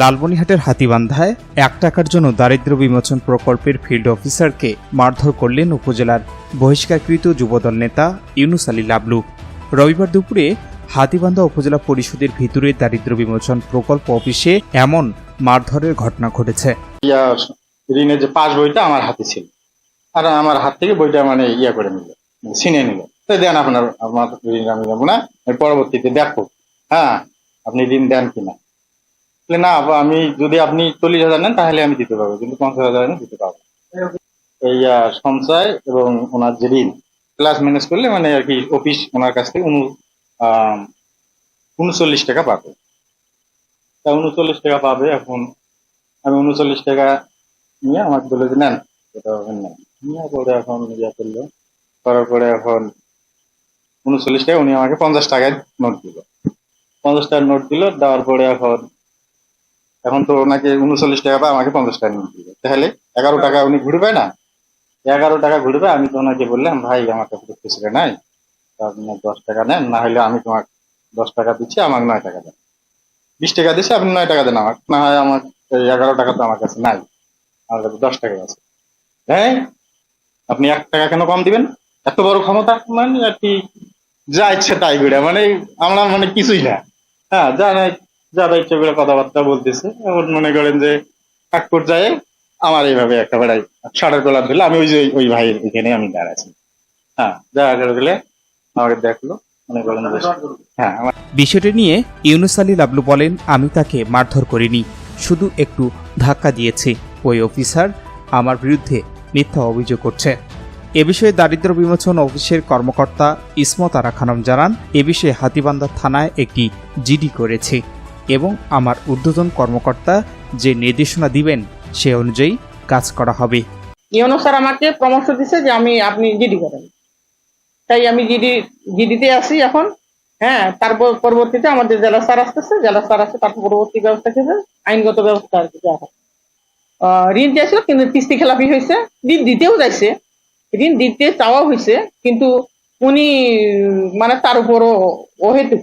লালমনিহাটের হাতিবান্ধায় এক টাকার জন্য দারিদ্র্য বিমোচন প্রকল্পের ফিল্ড অফিসারকে মারধর করলেন উপজেলার বহিষ্কারকৃত যুবদল নেতা ইউনুস আলী লাবলু। রবিবার দুপুরে হাতিবান্ধা উপজেলা পরিষদের ভিতরে দারিদ্র্য বিমোচন প্রকল্প অফিসে এমন মারধরের ঘটনা ঘটেছে। ঋণের যে বইটা আমার হাতে ছিল। আর আমার হাত থেকে বইটা মানে ইয়া করে নিল ছিনে নিল। তো দেন আপনার, আমার ঋণ আমি দেবো না পরবর্তীতে দেখো হ্যাঁ আপনি ঋণ দেন কিনা? না আমি যদি আপনি চল্লিশ হাজার নেন, তাহলে আমি দিতে পারব। কিন্তু পঞ্চাশ হাজার আমি দিতে পারব এই সঞ্চয় এবং ওনার যে ঋণ ক্লাস ম্যানেজ করলে মানে আর কি অফিস ওনার কাছ থেকে উনু উনচল্লিশ টাকা পাবে। তা উনচল্লিশ টাকা পাবে এখন। আমি উনচল্লিশ টাকা নিয়ে আমাকে বলে যে, নেন হবে নিয়ে পরে এখন ইয়া করল। করার পরে এখন উনচল্লিশ টাকা উনি আমাকে পঞ্চাশ টাকায় নোট দিল। পঞ্চাশ টাকার নোট দিল, দেওয়ার পরে এখন এখন তো ওনাকে উনচল্লিশ টাকা পায় আমাকে পঞ্চাশ টাকা নিয়ে দিল তাহলে এগারো টাকা উনি ঘুরবে না? এগারো টাকা ঘুরবে, আমি তো ওনাকে বললাম, ভাই, আমার কাছে তো খুচরা নাই আপনি দশ টাকা নেন, না হলে আমি তোমাকে দশ টাকা দিচ্ছি, আমাকে নয় টাকা দেন। বিশ টাকা দিচ্ছি আপনি নয় টাকা দেন আমার না হয় আমার এগারো টাকা তো আমার কাছে নাই, আমার কাছে দশ টাকা আছে। হ্যাঁ? আপনি এক টাকা কেন কম দিবেন? এত বড় ক্ষমতা? মানে আর কি, যা ইচ্ছে তাই করে মানে আমরা মানে কিছুই না। হ্যাঁ যা নাই যা যা ইচ্ছে কথাবার্তা বলতেছে। এখন মনে করেন যে এক পর্যায়ে আমার এইভাবে একটা বেড়াই কলার ধরলে আমি ওই যে ওই ভাইয়ের এখানে আমি দাঁড়াচ্ছি হ্যাঁ গেলে আমাকে দেখল হ্যাঁ বিষয়টি নিয়ে ইউনুস আলী লাবলু বলেন, আমি তাকে মারধর করিনি, শুধু একটু ধাক্কা দিয়েছি। ওই অফিসার আমার বিরুদ্ধে মিথ্যা অভিযোগ করছে। এ বিষয়ে দারিদ্র বিমোচন অফিসের কর্মকর্তা ইসমত আরা খানম জানান, এ বিষয়ে হাতিবান্ধা থানায় একটি জিডি করেছি। এবং আমার ঊর্ধ্বতন কর্মকর্তা যে নির্দেশনা দিবেন সে অনুযায়ী কাজ করা হবে। ইউনো স্যার আমাকে পরামর্শ দিছে যে আমি, আপনি জিডি করেন। তাই আমি জিডি, জিডিতে আছি এখন। হ্যাঁ তারপর পরবর্তীতে আমাদের জেলা স্যার আসতেছে, জেলা স্যার আসছে তারপর পরবর্তী ব্যবস্থা ক্ষেত্রে আইনগত ব্যবস্থা আর কি ঋণ দিয়েছিল, কিন্তু কিস্তি খেলাপি হয়েছে। ঋণ দিতেও যাইছে। ঋণ দিতে চাওয়া হয়েছে, কিন্তু উনি মানে তার উপরও অহেতুক।